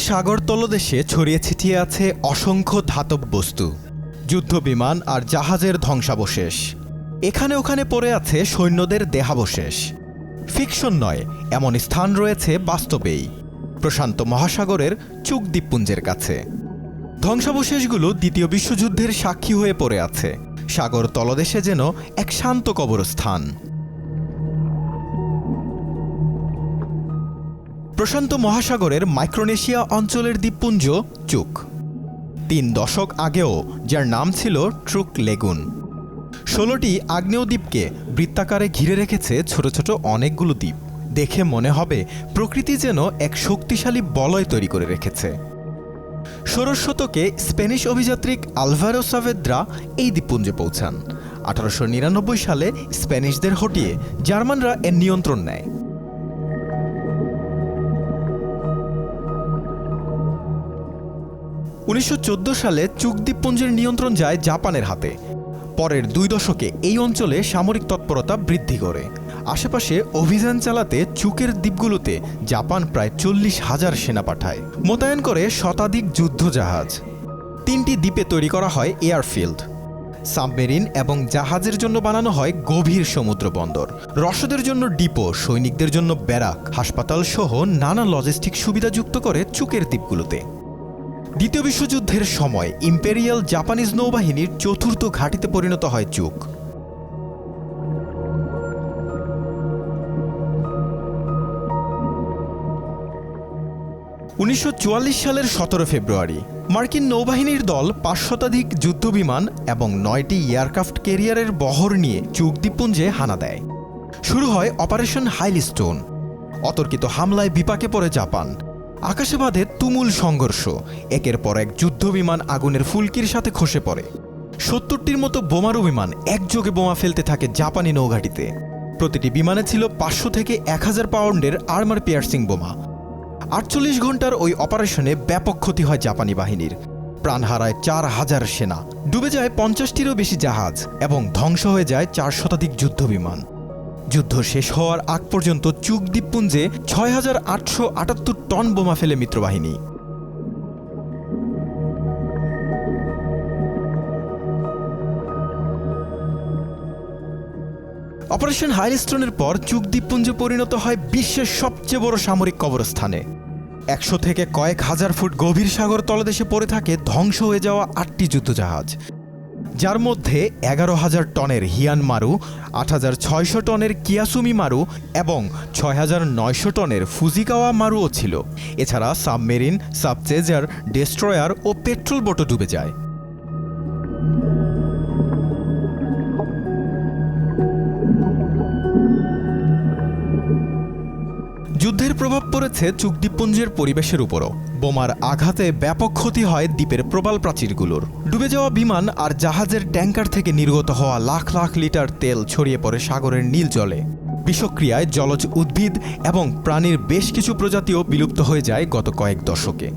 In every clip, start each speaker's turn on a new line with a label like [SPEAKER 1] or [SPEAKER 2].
[SPEAKER 1] সাগর তলদেশে ছড়িয়ে ছিটিয়ে আছে অসংখ্য ধাতব বস্তু যুদ্ধ বিমান আর জাহাজের ধ্বংসাবশেষ। এখানে ওখানে পড়ে আছে সৈন্যদের দেহাবশেষ। ফিকশন নয়, এমন স্থান রয়েছে বাস্তবেই, প্রশান্ত মহাসাগরের চুক দ্বীপপুঞ্জের কাছে। ধ্বংসাবশেষগুলো দ্বিতীয় বিশ্বযুদ্ধের সাক্ষী হয়ে পড়ে আছে। সাগর তলদেশে যেন এক শান্ত কবরস্থান। প্রশান্ত মহাসাগরের মাইক্রোনেশিয়া অঞ্চলের দ্বীপপুঞ্জ চুক। তিন দশক আগেও যার নাম ছিল ট্রুক লেগুন। ষোলোটি আগ্নেয় দ্বীপকে বৃত্তাকারে ঘিরে রেখেছে ছোট ছোট অনেকগুলো দ্বীপ। দেখে মনে হবে প্রকৃতি যেন এক শক্তিশালী বলয় তৈরি করে রেখেছে। ষোড়শ শতকে স্প্যানিশ অভিযাত্রিক আলভারো সাভেদ্রা এই দ্বীপপুঞ্জে পৌঁছান। আঠারোশো নিরানব্বই সালে স্প্যানিশদের হটিয়ে জার্মানরা এর নিয়ন্ত্রণ নেয়। উনিশশো চোদ্দ সালে চুক দ্বীপপুঞ্জের নিয়ন্ত্রণ যায় জাপানের হাতে। পরের দুই দশকে এই অঞ্চলে সামরিক তৎপরতা বৃদ্ধি করে। আশেপাশে অভিযান চালাতে চুকের দ্বীপগুলোতে জাপান প্রায় চল্লিশ হাজার সেনা পাঠায়। মোতায়েন করে শতাধিক যুদ্ধজাহাজ। তিনটি দ্বীপে তৈরি করা হয় এয়ারফিল্ড। সাবমেরিন এবং জাহাজের জন্য বানানো হয় গভীর সমুদ্র বন্দর। রসদের জন্য ডিপো, সৈনিকদের জন্য ব্যারাক, হাসপাতাল সহ নানা লজিস্টিক সুবিধা যুক্ত করে চুকের দ্বীপগুলোতে। দ্বিতীয় বিশ্বযুদ্ধের সময় ইম্পেরিয়াল জাপানিজ নৌবাহিনীর চতুর্থ ঘাঁটিতে পরিণত হয় চুক। উনিশশো চুয়াল্লিশ সালের সতেরো ফেব্রুয়ারি, মার্কিন নৌবাহিনীর দল পাঁচ শতাধিক যুদ্ধবিমান এবং নয়টি এয়ারক্রাফট ক্যারিয়ারের বহর নিয়ে চুক দ্বীপপুঞ্জে হানা দেয়। শুরু হয় অপারেশন হাইলিস্টোন। অতর্কিত হামলায় বিপাকে পড়ে জাপান। আকাশে বাঁধে তুমুল সংঘর্ষ। একের পর এক যুদ্ধবিমান আগুনের ফুলকির সাথে খসে পড়ে। সত্তরটির মতো বোমারু বিমান একযোগে বোমা ফেলতে থাকে জাপানি নৌঘাটিতে। প্রতিটি বিমানে ছিল পাঁচশো থেকে এক হাজার পাউন্ডের আর্মার পিয়ার্সিং বোমা। আটচল্লিশ ঘণ্টার ওই অপারেশনে ব্যাপক ক্ষতি হয় জাপানি বাহিনীর। প্রাণ হারায় চার হাজার সেনা। ডুবে যায় পঞ্চাশটিরও বেশি জাহাজ এবং ধ্বংস হয়ে যায় চার শতাধিক যুদ্ধবিমান। যুদ্ধ শেষ হওয়ার আগ পর্যন্ত চুক দ্বীপপুঞ্জে ছয় হাজার আটশো আটাত্তর টন বোমা ফেলে মিত্রবাহিনী। অপারেশন হাইলিস্টনের পর চুক দ্বীপপুঞ্জ পরিণত হয় বিশ্বের সবচেয়ে বড় সামরিক কবরস্থানে। একশো থেকে কয়েক হাজার ফুট গভীর সাগর তলদেশে পড়ে থাকে ধ্বংস হয়ে যাওয়া আটটি যুদ্ধজাহাজ। যার মধ্যে এগারো হাজার টনের হিয়ান মারু, আট হাজার ছয়শো টনের কিয়াসুমি মারু এবং ছয় হাজার নয়শো টনের ফুজিকাওয়া মারুও ছিল। এছাড়া সাবমেরিন, সাবচেজার, ডেস্ট্রয়ার ও পেট্রোল বোটও ডুবে যায়। যুদ্ধের প্রভাব পড়েছে চুকদ্বীপপুঞ্জের পরিবেশের উপরও। বোমার আঘাতে ব্যাপক ক্ষতি হয় দ্বীপের প্রবাল প্রাচীরগুলোর। ডুবে যাওয়া বিমান আর জাহাজের ট্যাঙ্কার থেকে নির্গত হওয়া লাখ লাখ লিটার তেল ছড়িয়ে পড়ে সাগরের নীল জলে। বিষক্রিয়ায় জলজ উদ্ভিদ এবং প্রাণীর বেশ কিছু প্রজাতিও বিলুপ্ত হয়ে যায় গত কয়েক দশকে।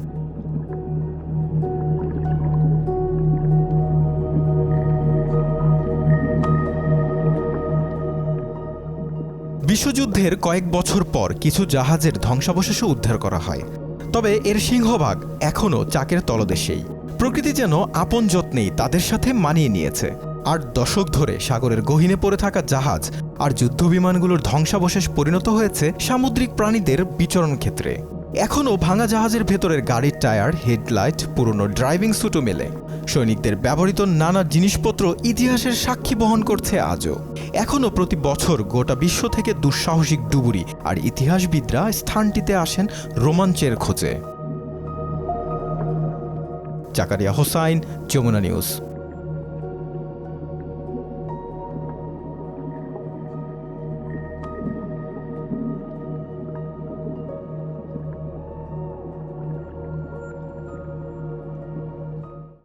[SPEAKER 1] বিশ্বযুদ্ধের কয়েক বছর পর কিছু জাহাজের ধ্বংসাবশেষও উদ্ধার করা হয়। তবে এর সিংহভাগ এখনও চাকের তলদেশেই। প্রকৃতি যেন আপন যত্নেই তাদের সাথে মানিয়ে নিয়েছে। আট দশক ধরে সাগরের গহীনে পড়ে থাকা জাহাজ আর যুদ্ধবিমানগুলোর ধ্বংসাবশেষ পরিণত হয়েছে সামুদ্রিক প্রাণীদের বিচরণ ক্ষেত্রে। এখনও ভাঙা জাহাজের ভেতরের গাড়ির টায়ার, হেডলাইট, পুরনো ড্রাইভিং স্যুটও মেলে। সৈনিকদের ব্যবহৃত নানা জিনিসপত্র ইতিহাসের সাক্ষী বহন করছে আজও। এখনও প্রতি বছর গোটা বিশ্ব থেকে দুঃসাহসিক ডুবুরি আর ইতিহাসবিদরা স্থানটিতে আসেন রোমাঞ্চের খোঁজে। জাকারিয়া হোসাইন, যমুনা নিউজ।